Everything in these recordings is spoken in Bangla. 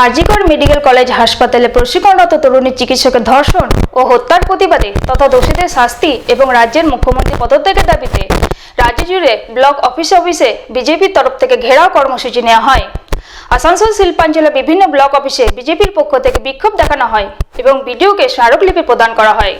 আরজিকর মেডিকেল কলেজ হাসপাতালে প্রশিক্ষণরত তরুণী চিকিৎসকের ধর্ষণ ও হত্যার প্রতিবাদে তথা দোষীদের শাস্তি এবং রাজ্যের মুখ্যমন্ত্রী পদত্যাগের দাবিতে রাজ্য জুড়ে ব্লক অফিস অফিসে বিজেপির তরফ থেকে ঘেরাও কর্মসূচি নেওয়া হয়। আসানসোল শিল্পাঞ্চলে বিভিন্ন ব্লক অফিসে বিজেপির পক্ষ থেকে বিক্ষোভ দেখানো হয় এবং বিডিওকে স্মারকলিপি প্রদান করা হয়।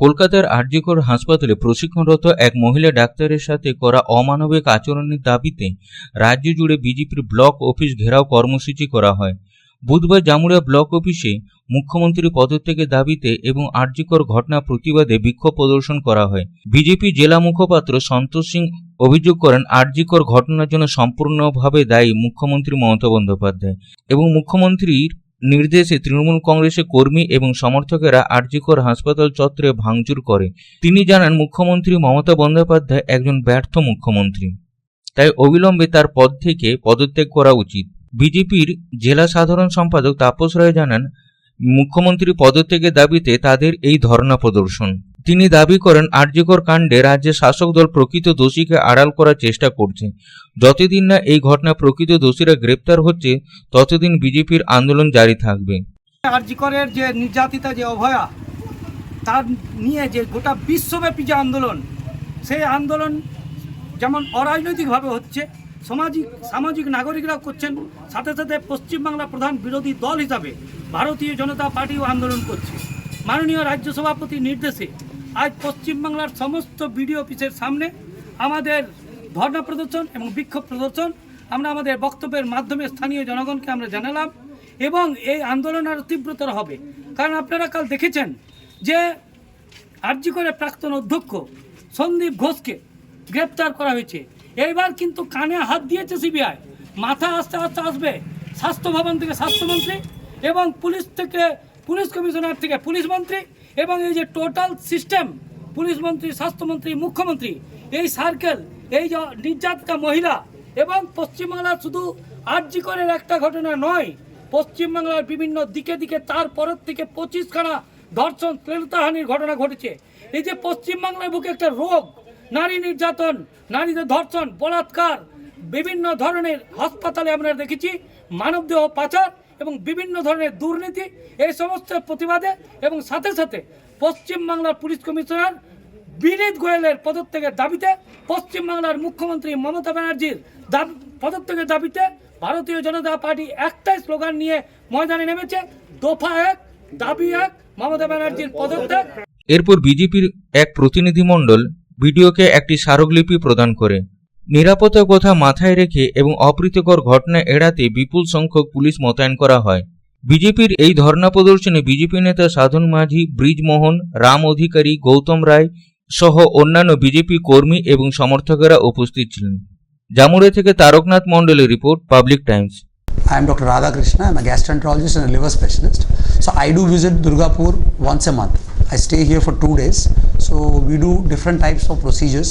কলকাতার আরজিকর হাসপাতালে প্রশিক্ষণরত এক মহিলা ডাক্তারের সাথে করা অমানবিক আচরণের দাবিতে রাজ্য জুড়ে বিজেপির ব্লক অফিস ঘেরাও কর্মসূচি করা হয়। বুধবার জামুড়া ব্লক অফিসে মুখ্যমন্ত্রী পদত্যাগের দাবিতে এবং আরজিকর ঘটনা প্রতিবাদে বিক্ষোভ প্রদর্শন করা হয়। বিজেপি জেলা মুখপাত্র সন্তোষ সিং অভিযোগ করেন, আরজিকর ঘটনার জন্য সম্পূর্ণভাবে দায়ী মুখ্যমন্ত্রী মমতা বন্দ্যোপাধ্যায় এবং মুখ্যমন্ত্রীর নির্দেশে তৃণমূল কংগ্রেসের কর্মী এবং সমর্থকেরা আরজিকর হাসপাতাল চত্বরে ভাঙচুর করে। তিনি জানান, মুখ্যমন্ত্রী মমতা বন্দ্যোপাধ্যায় একজন ব্যর্থ মুখ্যমন্ত্রী। তাই অবিলম্বে তার পদ থেকে পদত্যাগ করা উচিত। বিজেপির জেলা সাধারণ সম্পাদক তাপস রায় জানান মুখ্যমন্ত্রী পদত্যাগের দাবিতে তাদের এই ধর্ণা প্রদর্শন। তিনি দাবি করেন, আরজিকর কাণ্ডে রাজ্যের শাসক দল প্রকৃত দোষীকে আড়াল করার চেষ্টা করছে। যতদিন না এই ঘটনা প্রকৃত দোষীরা গ্রেপ্তার হচ্ছে, ততদিন বিজেপির আন্দোলন জারি থাকবে। আরজিকরের যে নির্যাতিতা, যে অভয়া, তার নিয়ে যে গোটা বিশ্বব্যাপী যে আন্দোলন, সেই আন্দোলন যেমন অরাজনৈতিকভাবে হচ্ছে, সামাজিক সামাজিক নাগরিকরা করছেন, সাথে সাথে পশ্চিমবাংলার প্রধান বিরোধী দল হিসাবে ভারতীয় জনতা পার্টিও আন্দোলন করছে। মাননীয় রাজ্য সভাপতির নির্দেশে আজ পশ্চিমবাংলার সমস্ত বিডিও অফিসের সামনে আমাদের ধর্ণা প্রদর্শন এবং বিক্ষোভ প্রদর্শন আমরা আমাদের বক্তব্যের মাধ্যমে স্থানীয় জনগণকে আমরা জানালাম এবং এই আন্দোলন আরও তীব্রতর হবে। কারণ আপনারা কাল দেখেছেন যে আরজি করে প্রাক্তন অধ্যক্ষ সন্দীপ ঘোষকে গ্রেপ্তার করা হয়েছে। এইবার কিন্তু কানে হাত দিয়েছে সিবিআই। মাথা আস্তে আস্তে আসবে স্বাস্থ্য ভবন থেকে স্বাস্থ্যমন্ত্রী এবং পুলিশ থেকে পুলিশ কমিশনার থেকে পুলিশ মন্ত্রী এবং এই যে টোটাল সিস্টেম পুলিশ মন্ত্রী স্বাস্থ্যমন্ত্রী মুখ্যমন্ত্রী, এই সার্কেল এই যে নির্যাতিতা মহিলা এবং পশ্চিমবাংলার শুধু আর্যিকরের একটা ঘটনা নয়, পশ্চিমবাংলার বিভিন্ন দিকে দিকে তার পরের থেকে পঁচিশখানা ধর্ষণ, শ্লীলতাহানির ঘটনা ঘটেছে। এই যে পশ্চিমবাংলার বুকে একটা রোগ, নারী নির্যাতন, নারীদের ধর্ষণ, বলাৎকার, বিভিন্ন ধরনের হাসপাতালে আমরা দেখেছি, মানবদেহ পাচার এবং বিভিন্ন ধরনের দুর্নীতি, এই সমস্ত প্রতিবাদে এবং সাথে সাথে পশ্চিমবাংলার পুলিশ কমিশনার বিনীত গোয়েলের পদত্যাগের দাবিতে পশ্চিমবাংলার মুখ্যমন্ত্রী মমতা ব্যানার্জির পদত্যাগের দাবিতে ভারতীয় জনতা পার্টি একটাই স্লোগান নিয়ে ময়দানে নেমেছে। দফা এক, দাবি এক, মমতা ব্যানার্জির পদত্যাগ। এরপর বিজেপির এক প্রতিনিধিমণ্ডল ভিডিওকে একটি স্মারকলিপি প্রদান করে। নিরাপত্তার কথা মাথায় রেখে এবং অপ্রীতিকর ঘটনা এড়াতে বিপুল সংখ্যক পুলিশ মোতায়েন করা হয় বিজেপির এই ধর্ণা প্রদর্শনে বিজেপি নেতা সাধন মাঝি, ব্রিজমোহন, রাম অধিকারী, গৌতম রায় সহ অন্যান্য বিজেপি কর্মী এবং সমর্থকেরা উপস্থিত ছিলেন জামুড়ে থেকে তারকনাথ মণ্ডলের report, Public Times I am Dr. Radhakrishna. I'm a gastroenterologist and a liver specialist. So, I do visit Durgapur once a month. I stay here for two days. So, we do different types of procedures